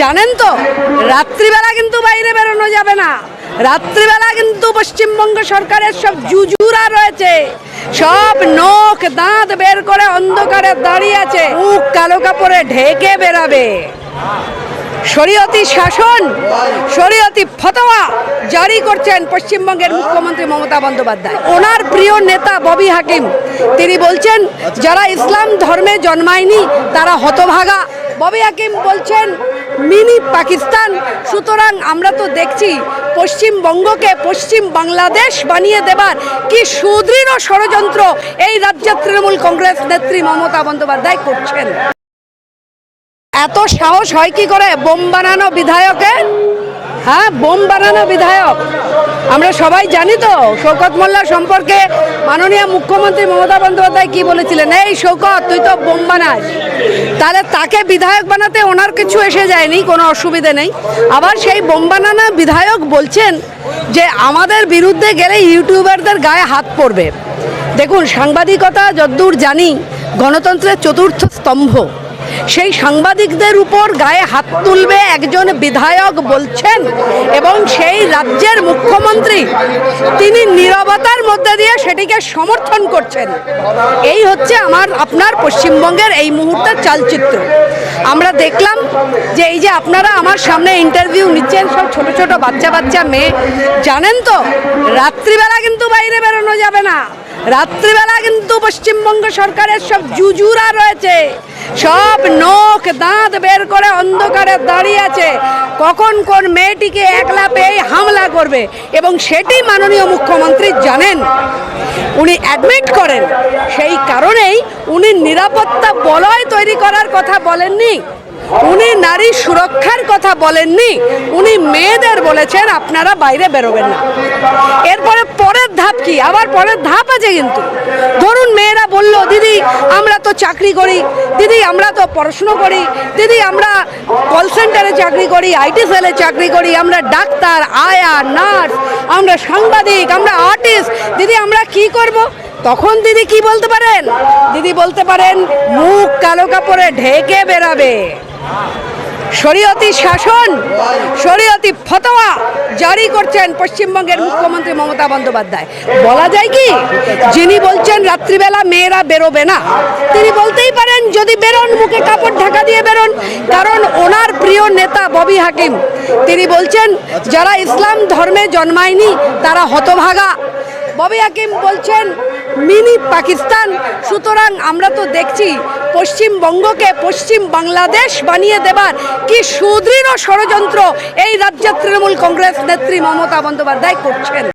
জানেন তো, রাত্রিবেলা কিন্তু বাইরে বেরোনো যাবে না। রাত্রিবেলা কিন্তু পশ্চিমবঙ্গ সরকারের সব জুজুরা রয়েছে। সব নখ দাঁত বের করে অন্ধকারে দাঁড়িয়ে আছে, মুখ কালো কাপড়ে ঢেকে বেরাবে শরীয়তি শাসন, শরীয়তি ফতোয়া জারি করছেন পশ্চিমবঙ্গের মুখ্যমন্ত্রী মমতা বন্দ্যোপাধ্যায়। ওনার প্রিয় নেতা ববি হাকিম, তিনি বলছেন, যারা ইসলাম ধর্মে জন্মায়নি, তারা হতভাগা। ববি হাকিম বলছেন, মিনি পাকিস্তান, সুতরাং আমরা তো দেখছি পশ্চিমবঙ্গকে পশ্চিম বাংলাদেশ বানিয়ে দেবার কি সুদৃঢ় ষড়যন্ত্র এই রাজ্যের তৃণমূল কংগ্রেস নেত্রী মমতা বন্দ্যোপাধ্যায় করছেন। এত সাহস হয় কি করে? বোম বানানো বিধায়কের হ্যাঁ বোম বানানো বিধায়ক। আমরা সবাই জানি তো, শৌকত মোল্লা সম্পর্কে মাননীয় মুখ্যমন্ত্রী মমতা বন্দ্যোপাধ্যায় কি বলেছিলেন? এই শৌকত, তুই তো বোম বানাস। তাহলে তাকে বিধায়ক বানাতে ওনার কিছু এসে যায়নি, কোনো অসুবিধে নেই। আবার সেই বোম বানানো বিধায়ক বলছেন যে, আমাদের বিরুদ্ধে গেলে ইউটিউবারদের গায়ে হাত পড়বে। দেখুন, সাংবাদিকতা যদ্দূর জানি, গণতন্ত্রের চতুর্থ স্তম্ভ। সেই সাংবাদিকদের উপর গায়ে হাত তুলবে একজন বিধায়ক বলছেন, এবং সেই রাজ্যের মুখ্যমন্ত্রী তিনি নীরবতার মধ্যে দিয়ে সেটিকে সমর্থন করছেন। এই হচ্ছে আমার, আপনার পশ্চিমবঙ্গের এই মুহূর্তের চালচিত্র। আমরা দেখলাম যে এই যে আপনারা আমার সামনে ইন্টারভিউ নিচ্ছেন, সব ছোট ছোট বাচ্চা বাচ্চা মেয়ে, জানেন তো, রাত্রিবেলা কিন্তু বাইরে বেরোনো যাবে না। রাত্রিবেলা কিন্তু পশ্চিমবঙ্গ সরকারের সব জুজুরা রয়েছে। সব নখ দাঁত বের করে অন্ধকারে দাঁড়িয়ে আছে। কখন কোন মেয়েটিকে একলা পেয়ে হামলা করবে? এবং সেটি মাননীয় মুখ্যমন্ত্রী জানেন। উনি অ্যাডমিট করেন। সেই কারণেই উনি নিরাপত্তা বলয় তৈরি করার কথা বলেননি। উনি নারী সুরক্ষার কথা বলেননি, উনি মেয়েদের বলেছেন আপনারা বাইরে বেরোবেন না। এরপরে পরের ধাপ কি? আবার পরের ধাপ আছে কিন্তু। ধরুন মেয়েরা বলল, দিদি, আমরা তো চাকরি করি, দিদি, আমরা তো পড়াশুনো করি, দিদি, আমরা কল সেন্টারে চাকরি করি আইটি সেলে চাকরি করি, আমরা ডাক্তার, আয়া, নার্স, আমরা সাংবাদিক, আমরা আর্টিস্ট, দিদি, আমরা কি করব? তখন দিদি কি বলতে পারেন? দিদি বলতে পারেন, মুখ কালো কাপড়ে ঢেকে বেরাবে শরীয়তি শাসন, শরীয়তি ফতোয়া জারি করছেন পশ্চিমবঙ্গের মুখ্যমন্ত্রী মমতা বন্দ্যোপাধ্যায়। বলা যায় কি, যিনি বলছেন রাত্রিবেলা মেয়েরা বেরোবে না, তিনি বলতেই পারেন যদি বেরোন, মুখে কাপড় ঢাকা দিয়ে বেরোন, কারণ ওনার প্রিয় নেতা ববি হাকিম, তিনি বলছেন যারা ইসলাম ধর্মে জন্মায়নি, তারা হতভাগা। ববি হাকিম বলছেন, মিনি পাকিস্তান সুতরাং আমরা তো দেখছি পশ্চিমবঙ্গকে পশ্চিম বাংলাদেশ বানিয়ে দেবার কি সুদৃঢ় ষড়যন্ত্র এই রাজ্যের তৃণমূল কংগ্রেস নেত্রী মমতা বন্দ্যোপাধ্যায় করছেন।